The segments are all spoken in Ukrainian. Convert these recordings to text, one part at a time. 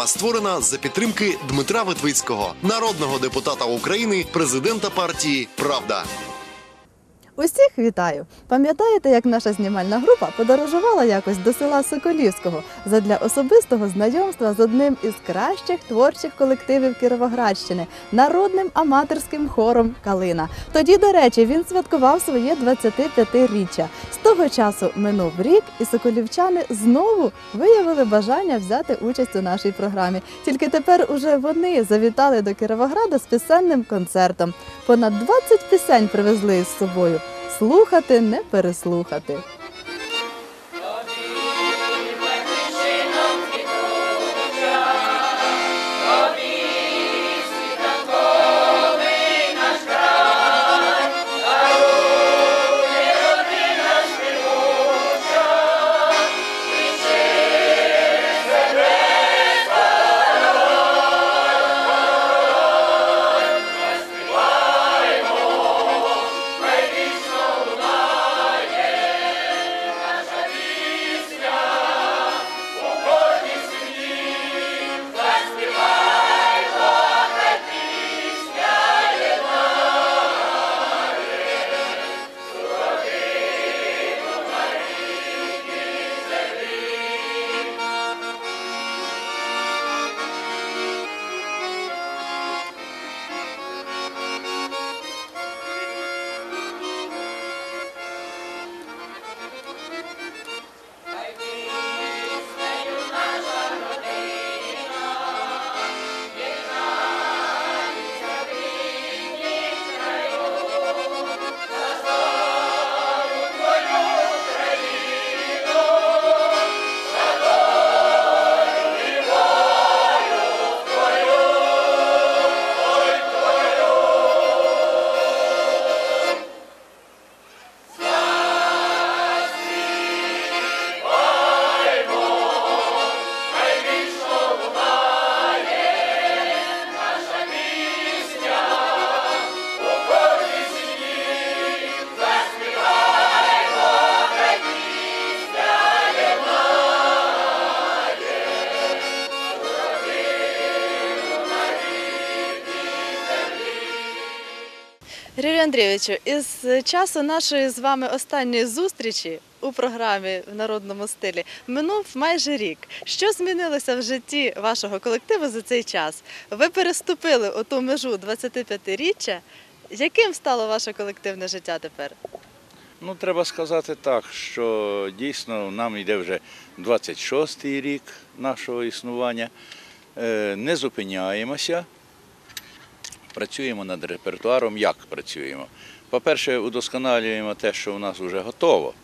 Програма створена за підтримки Дмитра Витвицького, народного депутата України, президента партії Правда. Усіх вітаю! Пам'ятаєте, як наша знімальна група подорожувала якось до села Соколівського задля особистого знайомства з одним із кращих творчих колективів Кіровоградщини народним аматорським хором Калина. Тоді, до речі, він святкував своє 25-річчя. З того часу минув рік, і соколівчани знову виявили бажання взяти участь у нашій програмі. Тільки тепер уже вони завітали до Кіровограда з пісенним концертом. Понад 20 пісень привезли із собою. Слухати не переслухати. Григорію Андрійовичу, із часу нашої з вами останньої зустрічі у програмі в народному стилі минув майже рік. Що змінилося в житті вашого колективу за цей час? Ви переступили оту межу 25-річчя. Яким стало ваше колективне життя тепер? Ну, треба сказати так, що дійсно нам йде вже 26-й рік нашого існування. Е, Не зупиняємося, працюємо над репертуаром. Як працюємо? По-перше, удосконалюємо те, що у нас вже готово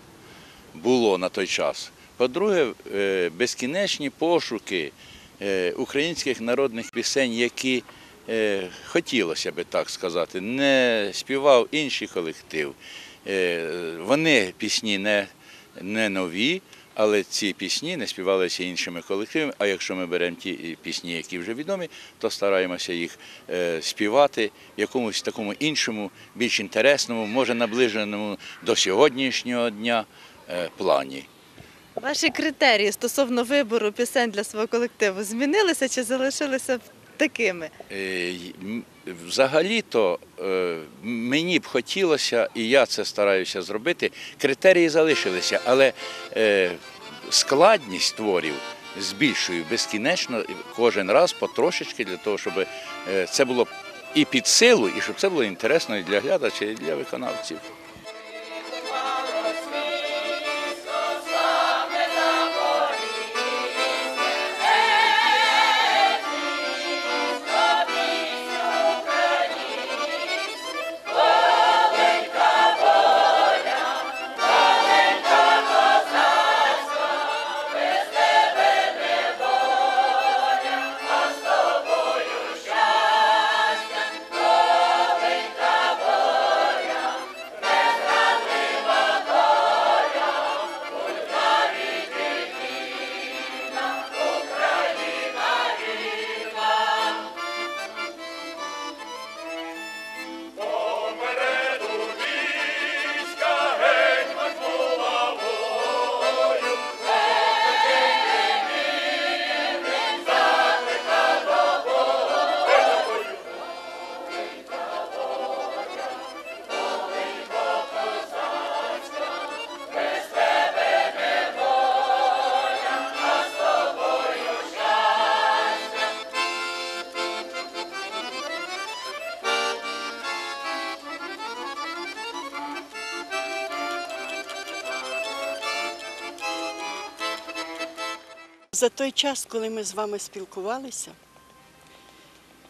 було на той час. По-друге, е, безкінечні пошуки е, українських народних пісень, які е, хотілося би так сказати, не співав інший колектив. Вони пісні не, не нові, але ці пісні не співалися іншими колективами. А якщо ми беремо ті пісні, які вже відомі, то стараємося їх е, співати в якомусь такому іншому, більш інтересному, може наближеному до сьогоднішнього дня е, плані. Ваші критерії стосовно вибору пісень для свого колективу змінилися чи залишилися такими? Взагалі-то е, мені б хотілося, і я це стараюся зробити, критерії залишилися, але е, складність творів збільшую безкінечно кожен раз потрошечки для того, щоб е, це було і під силу, і щоб це було інтересно і для глядача, і для виконавців. За той час, коли ми з вами спілкувалися,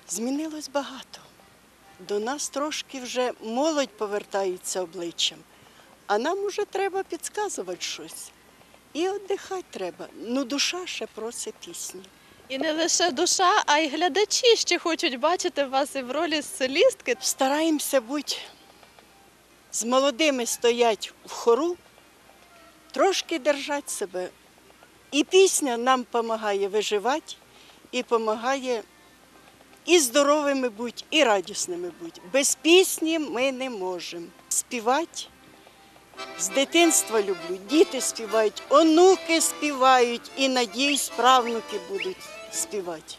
змінилось багато. До нас трошки вже молодь повертається обличчям, а нам уже треба підказувати щось. І віддихати треба. Ну, душа ще просить пісні. І не лише душа, а й глядачі ще хочуть бачити вас і в ролі солістки. Стараємося бути з молодими стоять в хору, трошки держати себе. І пісня нам допомагає виживати, і допомагає і здоровими бути, і радісними бути. Без пісні ми не можемо. Співати з дитинства люблю, діти співають, онуки співають і, надіюсь, правнуки будуть співати.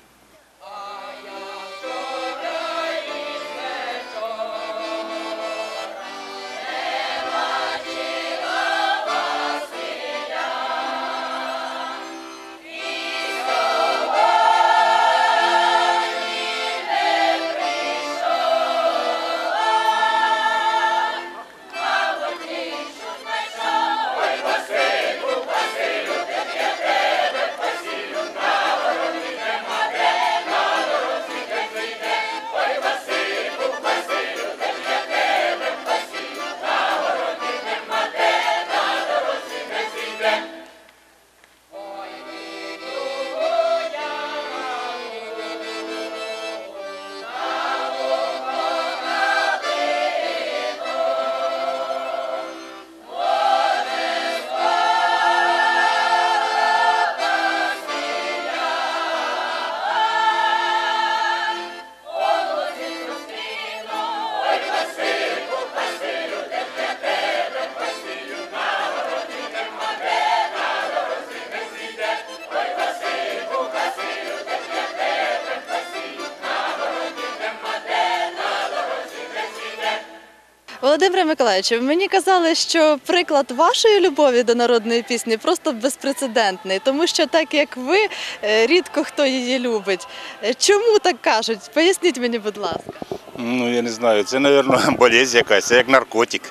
Миколаївичу, мені казали, що приклад вашої любові до народної пісні просто безпрецедентний, тому що так як ви, е, рідко хто її любить. Е, Чому так кажуть? Поясніть мені, будь ласка. Ну, я не знаю, це, мабуть, болезнь якась, як наркотик.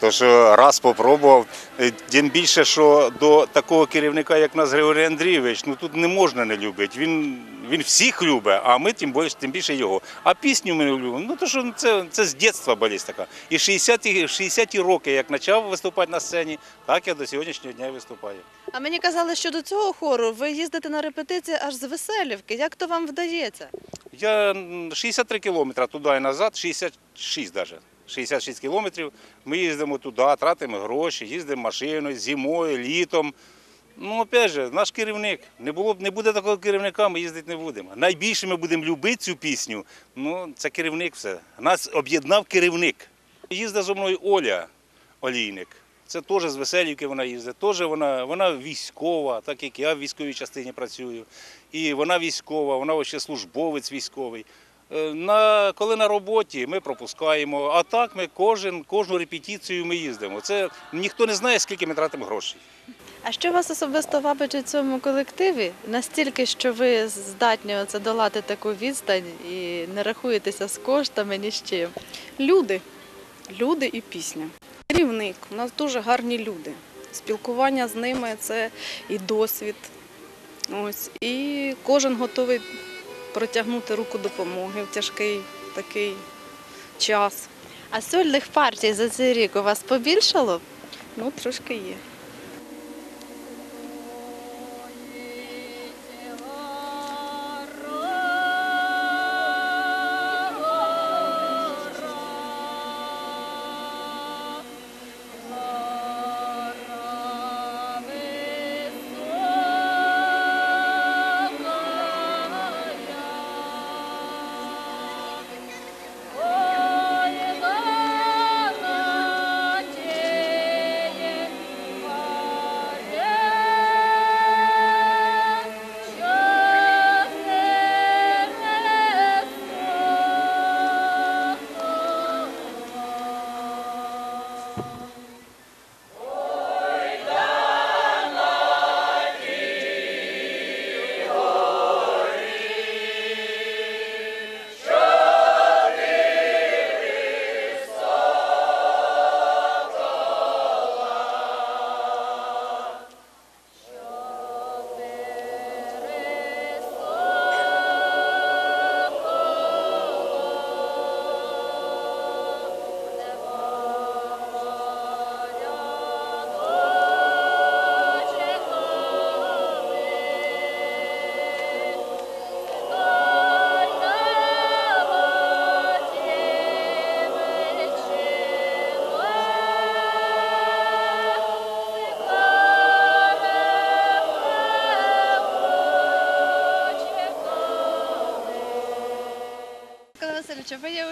То що раз попробував, е, тим більше, що до такого керівника, як нас Григорій Андрійович, ну тут не можна не любити. Він, він всіх любить, а ми тим більше, тим більше його. А пісню ми любимо. Ну то що це, це з дитинства болість така. І 60-ті 60-ті роки, як почав виступати на сцені, так я до сьогоднішнього дня виступаю. А мені казали, що до цього хору ви їздите на репетиції аж з Веселівки. Як то вам вдається? Я м, 63 кілометри туди і назад, 66 навіть. 66 кілометрів. Ми їздимо туди, тратимо гроші, їздимо машиною, зимою, літом. Ну, опять же, наш керівник. Не, було, не буде такого керівника, ми їздити не будемо. Найбільше ми будемо любити цю пісню. Ну, це керівник все. Нас об'єднав керівник. Їздить зі мною Оля Олійник. Це теж з Веселівки вона їздить. Теж вона, вона військова, так як я в військовій частині працюю. І вона військова, вона ще службовець військовий. Е, На, коли на роботі ми пропускаємо, а так ми кожен, кожну репетицію ми їздимо. Це ніхто не знає, скільки ми тратимо грошей. А що вас особисто вабить у цьому колективі? Настільки, що ви здатні оце долати таку відстань і не рахуєтеся з коштами ні з чим. Люди, люди і пісня. Керівник, у нас дуже гарні люди. Спілкування з ними це і досвід. Ось, і кожен готовий протягнути руку допомоги в тяжкий такий час. А сольних партій за цей рік у вас побільшало? Ну, трошки є.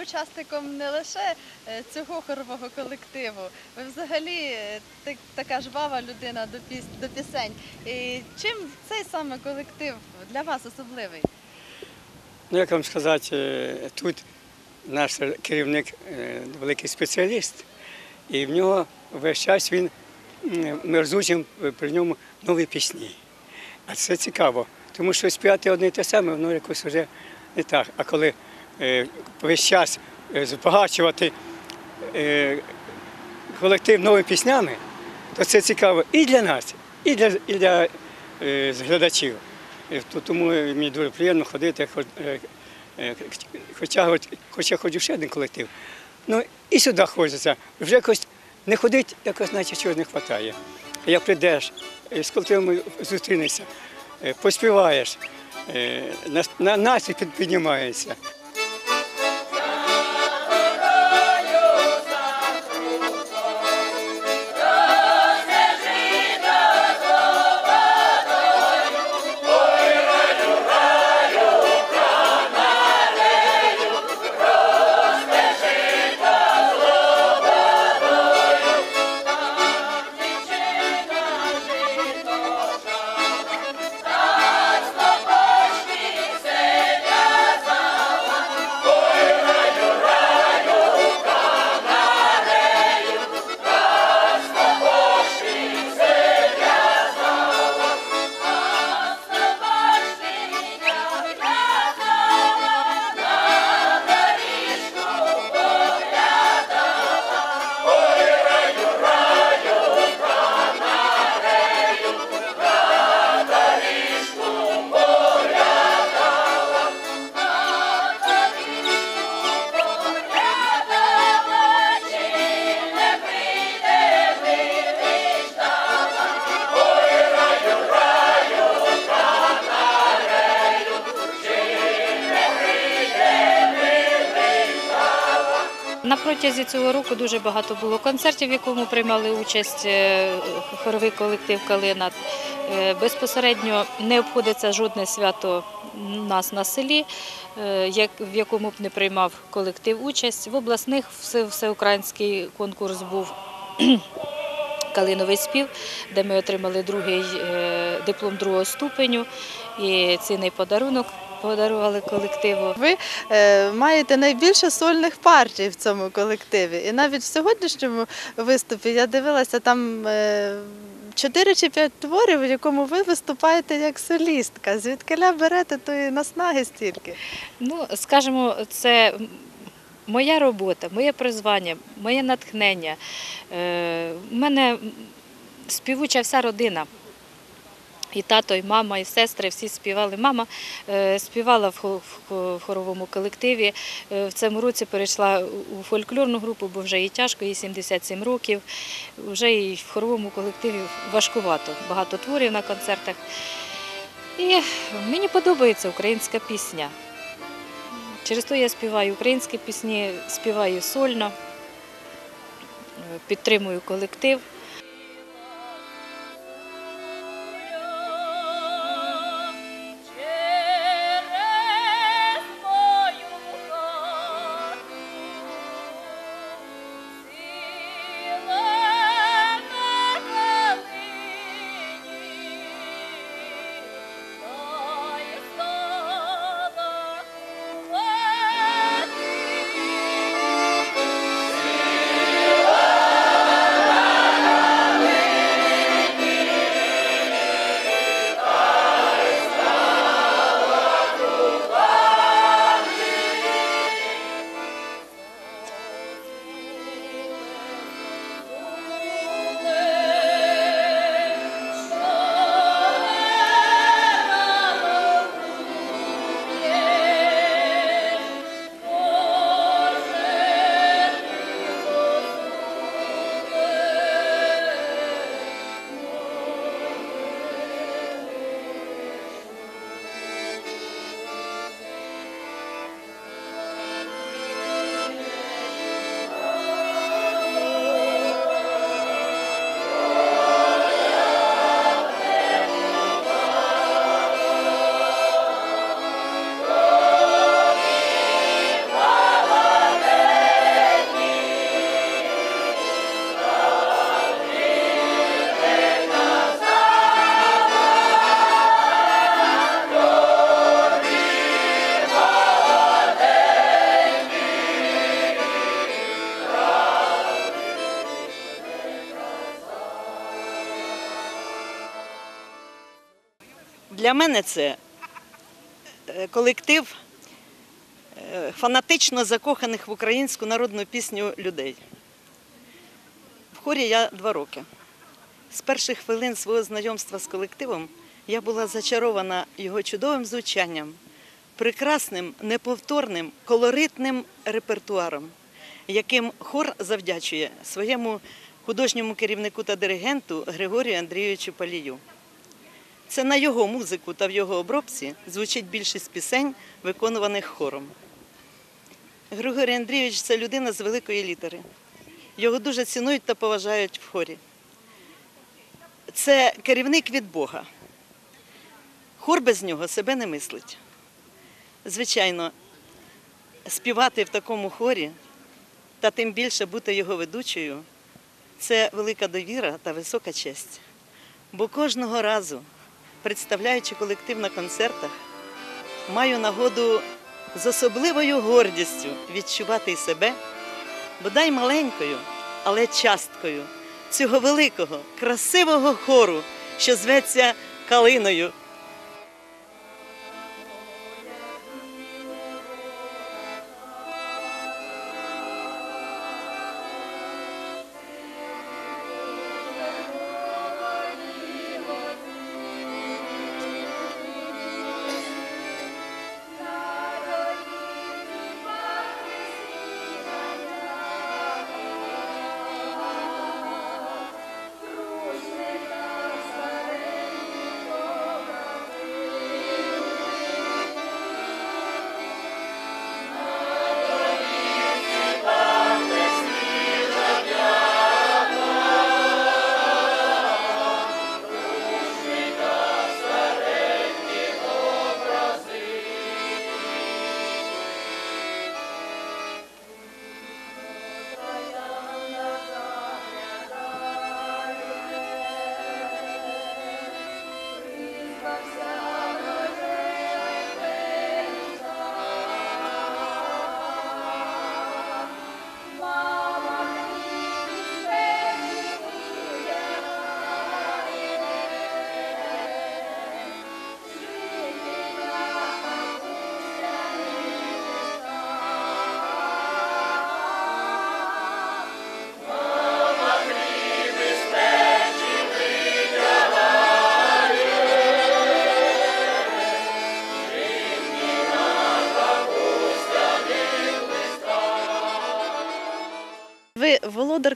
Учасником не лише е, цього хорового колективу. Ви взагалі е, так- така жвава людина до піс до пісень. І чим цей саме колектив для вас особливий? Ну, як вам сказати, е, тут наш керівник великий спеціаліст, і в нього весь час він м, ми розучимо при ньому нові пісні. А це цікаво, тому що співати одне і те саме, воно якось вже не так. А коли весь час е, збагачувати е, колектив новими піснями, то це цікаво і для нас, і для, і для е, глядачів. Е, Тому мені дуже приємно ходити, хоч- е, е, хоча, хоч- хоча ходжу ще один колектив. Ну і сюди хочеться. Вже якось не ходить, якось наче чогось не вистачає. Як прийдеш, е, з колективом зустрінешся, е, поспіваєш, е, на- настрій під- піднімається. Цього року дуже багато було концертів, в якому приймали участь е, хоровий колектив Калина. Е, Безпосередньо не обходиться жодне свято нас на селі, е, в якому б не приймав колектив участь. В обласних всеукраїнський конкурс був Калиновий спів, де ми отримали другий диплом другого ступеню і цінний подарунок подарували колективу. Ви е, маєте найбільше сольних партій в цьому колективі. І навіть в сьогоднішньому виступі я дивилася там. Е, Чотири чи п'ять творів, в якому ви виступаєте як солістка. Звідкиля берете тої наснаги стільки? Ну, скажімо, це моя робота, моє призвання, моє натхнення. Е, У мене співуча вся родина. І тато, і мама, і сестри всі співали. Мама е, співала в хо- в хо- в хоровому колективі. Е, В цьому році перейшла у фольклорну групу, бо вже їй тяжко, їй 77 років. Вже і в хоровому колективі важкувато. Багато творів на концертах. І мені подобається українська пісня. Через то я співаю українські пісні, співаю сольно, е, підтримую колектив. Для мене це е, колектив е, фанатично закоханих в українську народну пісню людей. В хорі я два роки. З перших хвилин свого знайомства з колективом я була зачарована його чудовим звучанням, прекрасним, неповторним, колоритним репертуаром, яким хор завдячує своєму художньому керівнику та диригенту Григорію Андрійовичу Палію. Це на його музику та в його обробці звучить більшість пісень, виконуваних хором. Григорій Андрійович це людина з великої літери. Його дуже цінують та поважають в хорі. Це керівник від Бога. Хор без нього себе не мислить. Звичайно, співати в такому хорі та тим більше бути його ведучою це велика довіра та висока честь. Бо кожного разу, представляючи колектив на концертах, маю нагоду з особливою гордістю відчувати й себе, бодай маленькою, але часткою цього великого, красивого хору, що зветься калиною.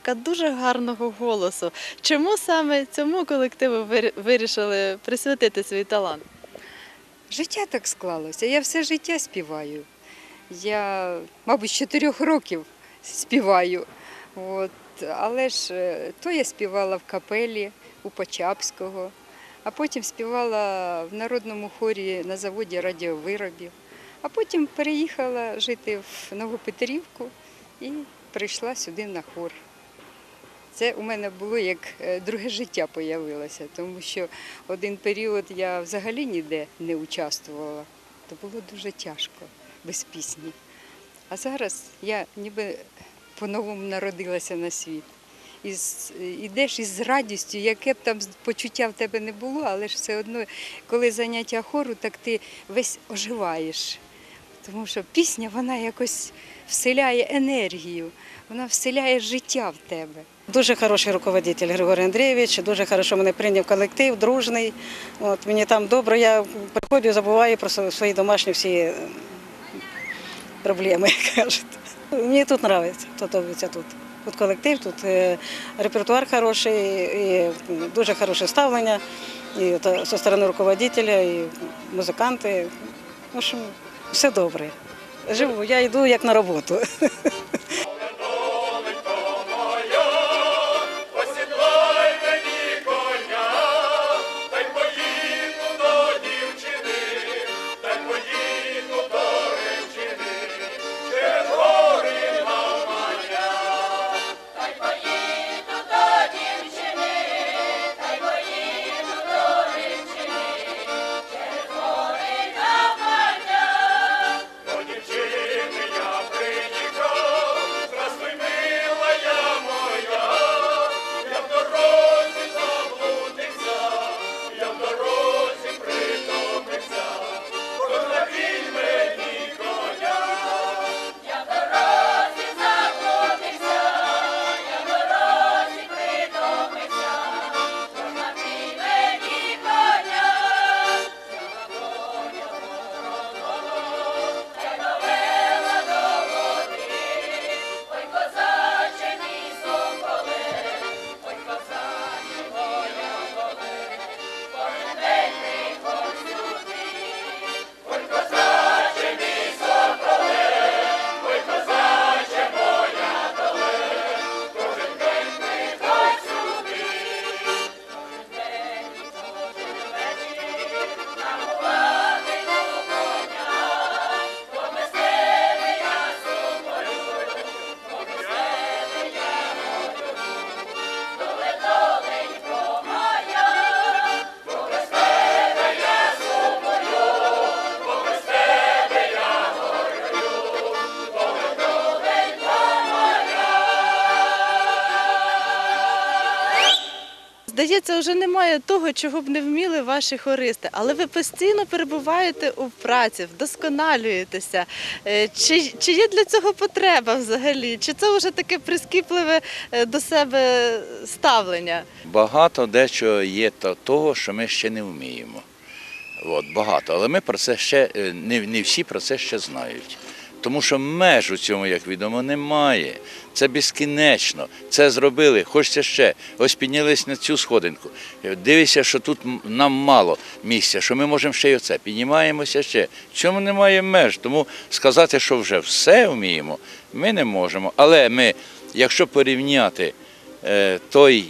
Володарка дуже гарного голосу. Чому саме цьому колективу ви вирішили присвятити свій талант? Життя так склалося. Я все життя співаю. Я, мабуть, з чотирьох років співаю. От. Але ж е, то я співала в капелі у Почапського, а потім співала в народному хорі на заводі радіовиробів, а потім переїхала жити в Новопетрівку і прийшла сюди на хор. Це у мене було як е, друге життя появилося, тому що один період я взагалі ніде не участвувала. То було дуже тяжко без пісні. А зараз я ніби по-новому народилася на світ. І з- із радістю, яке б там почуття в тебе не було, але ж все одно, коли заняття хору, так ти весь оживаєш. Тому що пісня вона якось вселяє енергію, вона вселяє життя в тебе. Дуже хороший руководитель Григорій Андрійович, дуже хорошо мене прийняв колектив, дружний. От, мені там добре, я приходжу, забуваю про свої- домашні всі е, проблеми, як кажуть. Мені тут подобається, подобається тут. Тут колектив, тут е, репертуар хороший, і дуже хороше ставлення і зі сторони руководителя, і музиканти. В общем, все добре. Живу, я йду як на роботу. здається, вже немає того, чого б не вміли ваші хористи. Але ви постійно перебуваєте у праці, вдосконалюєтеся. Е, Чи, чи є для цього потреба взагалі? Чи це вже таке прискіпливе е, до себе ставлення? Багато дечого є того, що ми ще не вміємо. От, багато. Але ми про це ще е, не, не всі про це ще знають. Тому що меж у цьому, як відомо, немає. Це безкінечно. Це зробили, хочеться ще. Ось піднялись на цю сходинку. Дивися, що тут нам мало місця, що ми можемо ще й оце. Піднімаємося ще. В цьому немає меж. Тому сказати, що вже все вміємо, ми не можемо. Але ми, якщо порівняти е, той,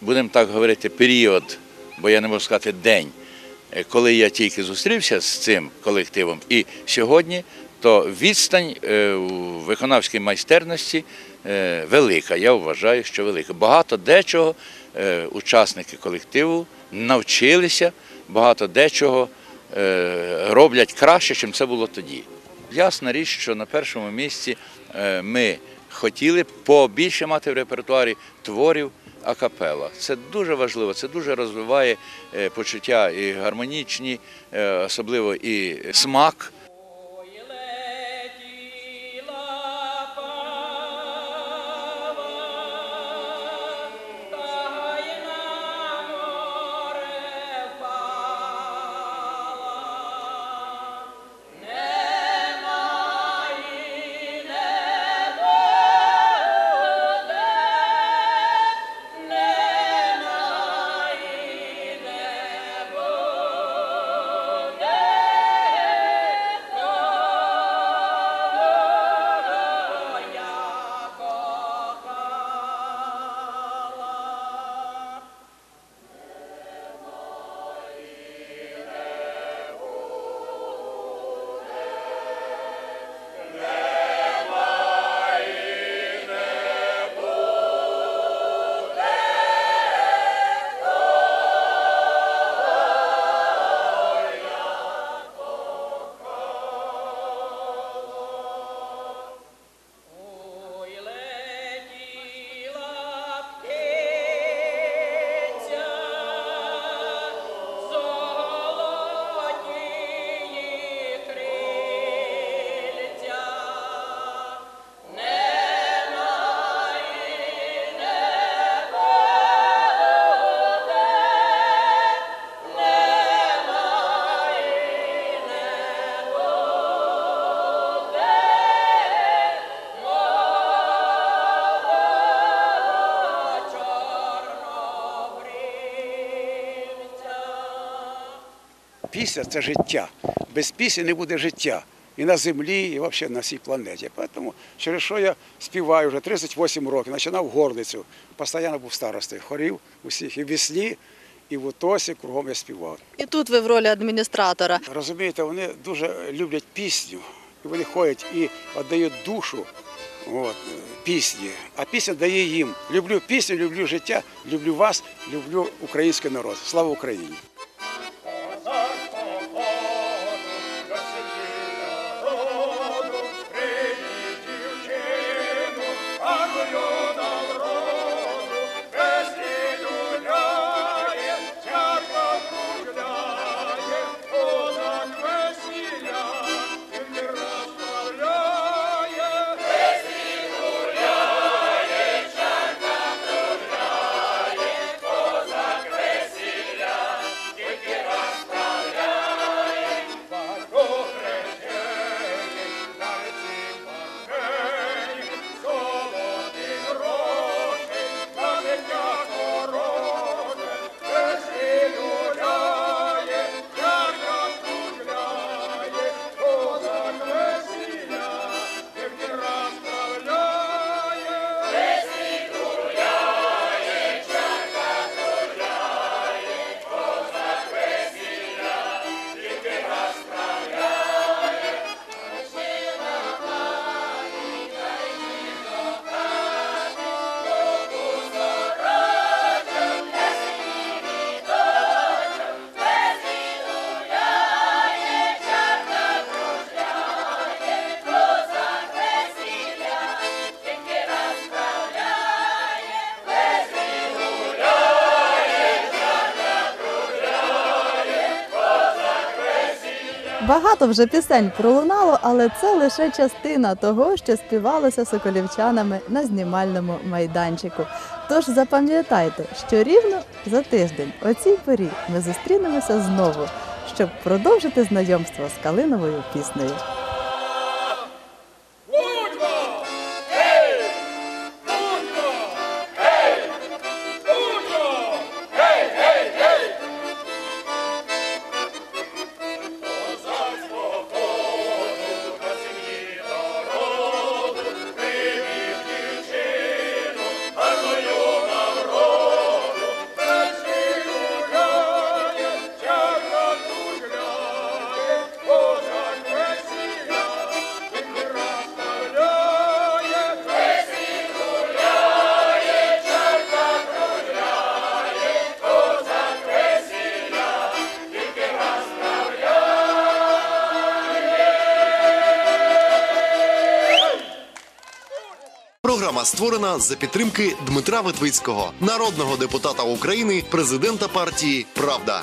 будемо так говорити, період, бо я не можу сказати день, е, коли я тільки зустрівся з цим колективом, і сьогодні, то відстань е, у виконавській майстерності е, велика. Я вважаю, що велика. Багато дечого е, учасники колективу навчилися, багато дечого роблять краще, ніж це було тоді. Ясна річ, що на першому місці ми хотіли побільше мати в репертуарі творів акапела. Це дуже важливо, це дуже розвиває почуття і гармонічні, особливо і смак. Пісня це життя. Без пісні не буде життя. І на землі, і взагалі на всій планеті. Тому через що я співаю вже 38 років, починав горлицю, постійно був старостою, хорів усіх і в весні, і в утосі кругом я співав. І тут ви в ролі адміністратора. Розумієте, вони дуже люблять пісню, і вони ходять і віддають душу от, пісні, а пісня дає їм. Люблю пісню, люблю життя, люблю вас, люблю український народ. Слава Україні! Багато вже пісень пролунало, але це лише частина того, що співалося соколівчанами на знімальному майданчику. Тож запам'ятайте, що рівно за тиждень о цій порі ми зустрінемося знову, щоб продовжити знайомство з Калиновою піснею. Програма створена за підтримки Дмитра Витвицького, народного депутата України, президента партії Правда.